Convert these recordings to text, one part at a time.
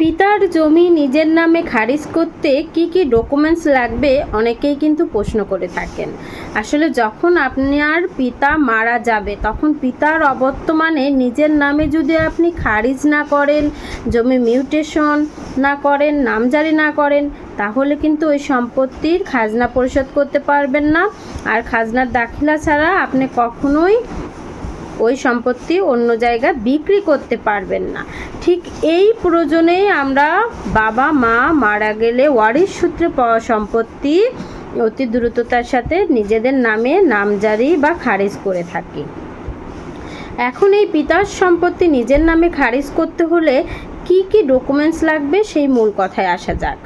পিতার জমি নিজের নামে খারিজ করতে কি কি ডকুমেন্টস লাগবে অনেকেই কিন্তু প্রশ্ন করে থাকেন। আসলে যখন আপনার পিতা মারা যাবে, তখন পিতার অবর্তমানে নিজের নামে যদি আপনি খারিজ না করেন, জমি মিউটেশন না করেন, নামজারি না করেন, তাহলে কিন্তু ওই সম্পত্তির খাজনা পরিশোধ করতে পারবেন না। আর খাজনার দাখিলা ছাড়া আপনি কখনোই ওই সম্পত্তি অন্য জায়গায় বিক্রি করতে পারবেন না। ঠিক এই প্রয়োজনেই আমরা বাবা, মা মারা গেলে ওয়ারিশ সূত্রে পাওয়া সম্পত্তি অতি দ্রুততার সাথে নিজেদের নামে নামজারি বা খারিজ করে থাকি। এখন এই পিতার সম্পত্তি নিজের নামে খারিজ করতে হলে কি কি ডকুমেন্টস লাগবে সেই মূল কথায় আসা যাক।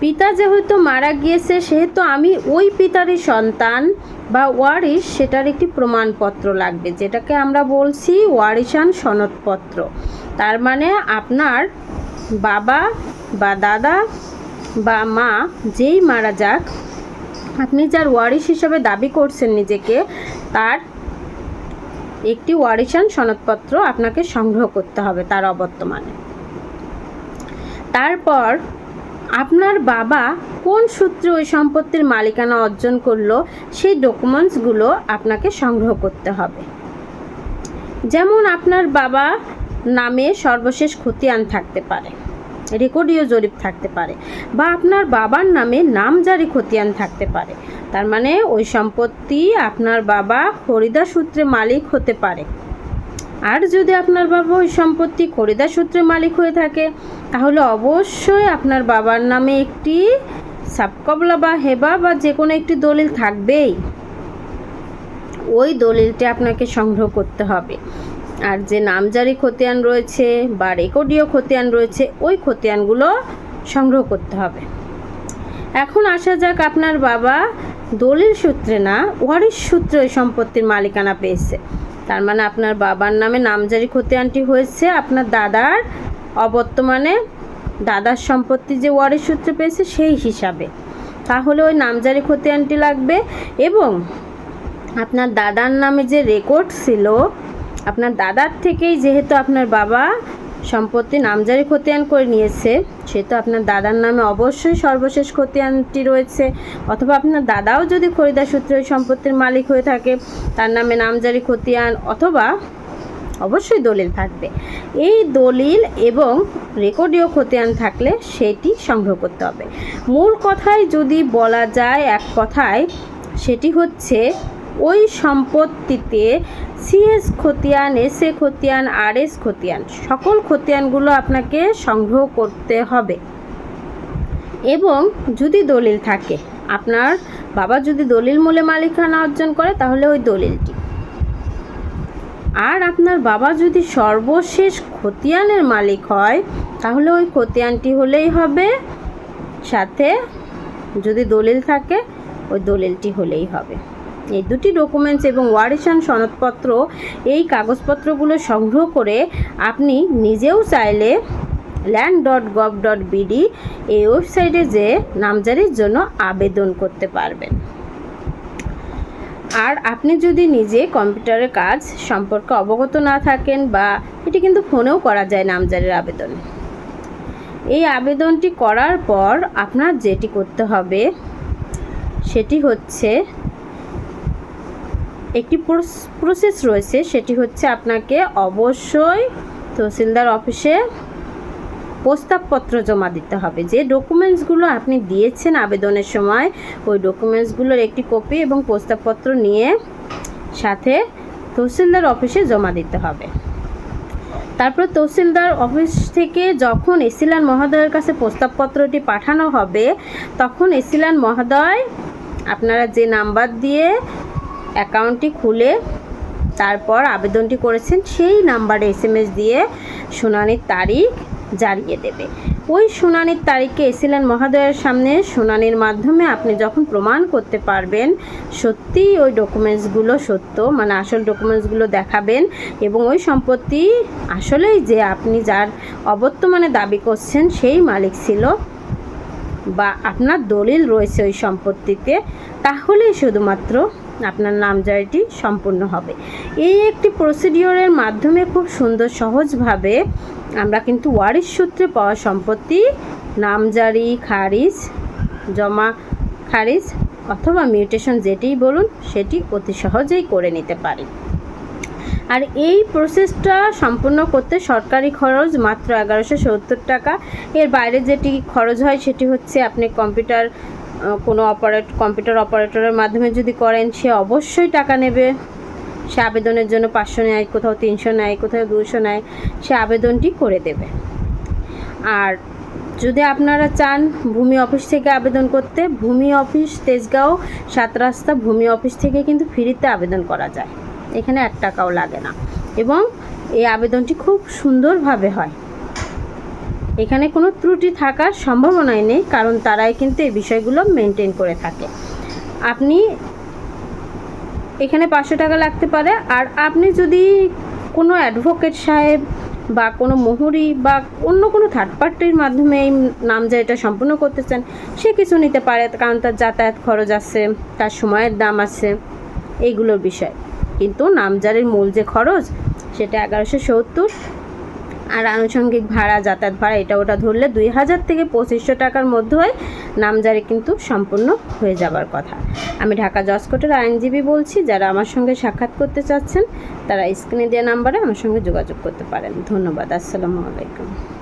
পিতা যেহেতু মারা গিয়েছে, সেহেতু আমি ওই পিতারই সন্তান বা ওয়ারিশ সেটার একটি প্রমাণপত্র লাগবে, যেটাকে আমরা বলছি ওয়ারিশান সনদপত্র। তার মানে আপনার বাবা বা দাদা বা মা যেই মারা যাক, আপনি যার ওয়ারিশ হিসাবে দাবি করছেন নিজেকে, তার একটি ওয়ারিশান সনদপত্র আপনাকে সংগ্রহ করতে হবে তার অবর্তমানে। তারপর আপনার বাবা কোন সূত্রে ওই সম্পত্তির মালিকানা অর্জন করল, সেই ডকুমেন্টসগুলো আপনাকে সংগ্রহ করতে হবে। যেমন আপনার বাবা নামে সর্বশেষ খতিয়ান থাকতে পারে, রেকর্ডীয় জরিপ থাকতে পারে, বা আপনার বাবার নামে নামজারি খতিয়ান থাকতে পারে। তার মানে ওই সম্পত্তি আপনার বাবা খরিদা সূত্রে মালিক হতে পারে। আর যদি আপনার বাবা ওই সম্পত্তি খরিদা সূত্রে মালিক হয়ে থাকে, তাহলে অবশ্যই আপনার বাবার নামে একটি সাবকবলা বা হেবা বা যে কোনো একটি দলিল থাকবেই। ওই দলিলটি আপনাকে সংগ্রহ করতে হবে। আর যে নামজারি খতিয়ান রয়েছে বা রেকর্ডীয় খতিয়ান রয়েছে, ওই খতিয়ানগুলো সংগ্রহ করতে হবে। এখন আসা যাক আপনার বাবা দলিল সূত্রে না, ওয়ারিশ সূত্রে ওই সম্পত্তির মালিকানা পেয়েছে। তার মানে আপনার বাবার নামে নামজারি খতিয়ানটি হয়েছে, আপনার দাদার অবর্তমানে দাদার সম্পত্তি যে ওয়ারের সূত্রে পেয়েছে সেই হিসাবে। তাহলে ওই নামজারি খতিয়ানটি লাগবে এবং আপনার দাদার নামে যে রেকর্ড ছিল, আপনার দাদার থেকেই যেহেতু আপনার বাবা সম্পত্তি নামজারি খতিয়ান করে নিয়েছে, সে তো আপনার দাদার নামে অবশ্যই সর্বশেষ খতিয়ানটি রয়েছে। অথবা আপনার দাদাও যদি খরিদার সূত্রে সম্পত্তির মালিক হয়ে থাকে, তার নামে নামজারি খতিয়ান অথবা অবশ্যই দলিল থাকবে। এই দলিল এবং রেকর্ডীয় খতিয়ান থাকলে সেটি সংগ্রহ করতে হবে। মূল কথায় যদি বলা যায় এক কথায়, সেটি হচ্ছে ওই সম্পত্তিতে সিএস খতিয়ান এস এ খতিয়ান আর এস খতিয়ান, সকল খতিয়ানগুলো আপনাকে সংগ্রহ করতে হবে। এবং যদি দলিল থাকে, আপনার বাবা যদি দলিল মূলে মালিকানা অর্জন করে, তাহলে ওই দলিলটি। আর আপনার বাবা যদি সর্বশেষ খতিয়ানের মালিক হয়, তাহলে ওই খতিয়ানটি হলেই হবে, সাথে যদি দলিল থাকে, ওই দলিলটি হলেই হবে। এই দুটি ডকুমেন্টস এবং ওয়ারিশান সনদপত্র এই কাগজপত্রগুলো সংগ্রহ করে আপনি নিজেও চাইলে land dot gov dot BD এই ওয়েবসাইটে যে নামজারির জন্য আবেদন করতে পারবেন। আর আপনি যদি নিজে কম্পিউটারের কাজ সম্পর্কে অবগত না থাকেন বা এটি কিন্তু ফোনেও করা যায় নামজারির আবেদন। এই আবেদনটি করার পর আপনার যেটি করতে হবে সেটি হচ্ছে একটি প্রসেস রয়েছে, সেটি হচ্ছে আপনাকে অবশ্যই তহসিলদার অফিসে প্রস্তাবপত্র জমা দিতে হবে। যে ডকুমেন্টসগুলো আপনি দিয়েছেন আবেদনের সময়, ওই ডকুমেন্টসগুলোর একটি কপি এবং প্রস্তাবপত্র নিয়ে সাথে তহসিলদার অফিসে জমা দিতে হবে। তারপর তহসিলদার অফিস থেকে যখন এসিলান মহোদয়ের কাছে প্রস্তাবপত্রটি পাঠানো হবে, তখন এসিলান মহোদয় আপনারা যে নাম্বার দিয়ে অ্যাকাউন্টটি খুলে তারপর আবেদনটি করেছেন, সেই নাম্বারে এস দিয়ে শুনানির তারিখ জারিয়ে দেবে। ওই শুনানির তারিখে এসিলেন মহোদয়ের সামনে শুনানির মাধ্যমে আপনি যখন প্রমাণ করতে পারবেন, সত্যিই ওই ডকুমেন্টসগুলো সত্য মানে আসল ডকুমেন্টসগুলো দেখাবেন এবং ওই সম্পত্তি আসলেই যে আপনি যার অবর্তমানে দাবি করছেন, সেই মালিক ছিল বা আপনার দলিল রয়েছে ওই সম্পত্তিতে, তাহলেই শুধুমাত্র আপনার নামজারিটি সম্পূর্ণ হবে। এই একটি প্রসিডিওরের মাধ্যমে খুব সুন্দর সহজভাবে আমরা কিন্তু ওয়ারিশ সূত্রে পাওয়া সম্পত্তি, নামজারি, খারিজ, জমা খারিজ অথবা মিউটেশন যেটিই বলুন, সেটি অতি সহজেই করে নিতে পারি। আর এই প্রসেসটা সম্পূর্ণ করতে সরকারি খরচ মাত্র এগারোশো সত্তর টাকা। এর বাইরে যেটি খরচ হয় সেটি হচ্ছে আপনি কম্পিউটার কোনো অপারেট কম্পিউটার অপারেটরের মাধ্যমে যদি করেন, সে অবশ্যই টাকা নেবে। সে আবেদনের জন্য পাঁচশো নেয়, কোথাও তিনশো নেয়, কোথাও দুশো নেয়, সে আবেদনটি করে দেবে। আর যদি আপনারা চান ভূমি অফিস থেকে আবেদন করতে, ভূমি অফিস তেজগাঁও, সাত রাস্তা ভূমি অফিস থেকে কিন্তু ফ্রিতে আবেদন করা যায়। এখানে এক টাকাও লাগে না। এবং এই আবেদনটি খুব সুন্দরভাবে হয়। এখানে কোনো ত্রুটি থাকার সম্ভাবনাই নেই, কারণ তারাই কিন্তু এই বিষয়গুলো মেনটেন করে থাকে। আপনি এখানে পাঁচশো টাকা লাগতে পারে, আর আপনি যদি কোনো অ্যাডভোকেট সাহেব বা কোনো মোহরি বা অন্য কোনো থার্ড পার্টির মাধ্যমে এই নামজারিটা সম্পূর্ণ করতে চান, সে কিছু নিতে পারে, কারণ তার যাতায়াত খরচ আছে, তার সময়ের দাম আছে এইগুলোর বিষয়। কিন্তু নামজারির মূল যে খরচ, সেটা এগারোশো সত্তর আর আনুষঙ্গিক ভাড়া, যাতায়াত ভাড়া, এটা ওটা ধরলে দুই হাজার থেকে পঁচিশশো টাকার মধ্যে নামজারি কিন্তু সম্পূর্ণ হয়ে যাবার কথা। আমি ঢাকা জসকোটের আইনজীবী বলছি, যারা আমার সঙ্গে সাক্ষাৎ করতে চাচ্ছেন, তারা স্ক্রিনে দেওয়া নাম্বারে আমার সঙ্গে যোগাযোগ করতে পারেন। ধন্যবাদ, আসসালামু আলাইকুম।